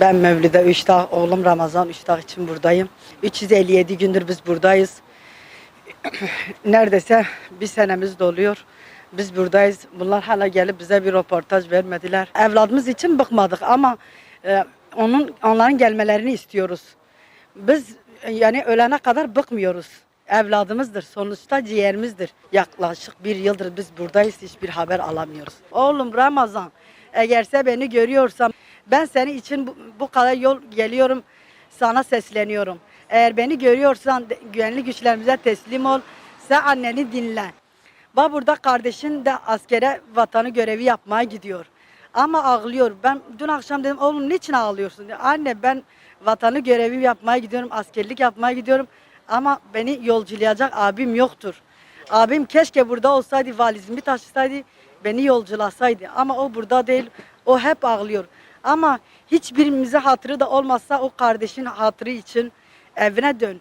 Ben Mevlüt'e Üştah, oğlum Ramazan Üştah için buradayım. 357 gündür biz buradayız. Neredeyse bir senemiz doluyor. Biz buradayız. Bunlar hala gelip bize bir röportaj vermediler. Evladımız için bıkmadık ama e, onun onların gelmelerini istiyoruz. Biz yani ölene kadar bıkmıyoruz. Evladımızdır. Sonuçta ciğerimizdir. Yaklaşık bir yıldır biz buradayız. Hiçbir haber alamıyoruz. Oğlum Ramazan eğerse beni görüyorsan ben senin için bu, bu kadar yol geliyorum. Sana sesleniyorum. Eğer beni görüyorsan güvenlik güçlerimize teslim ol. Sen anneni dinle. Bak burada kardeşin de askere vatanı görevi yapmaya gidiyor. Ama ağlıyor. Ben dün akşam dedim oğlum niçin ağlıyorsun? Anne ben vatanı görevi yapmaya gidiyorum. Askerlik yapmaya gidiyorum. Ama beni yolculayacak abim yoktur. Abim keşke burada olsaydı valizimi taşısaydı beni yolculasaydı. Ama o burada değil. O hep ağlıyor. Ama hiçbirimize hatırı da olmazsa o kardeşin hatırı için evine dön.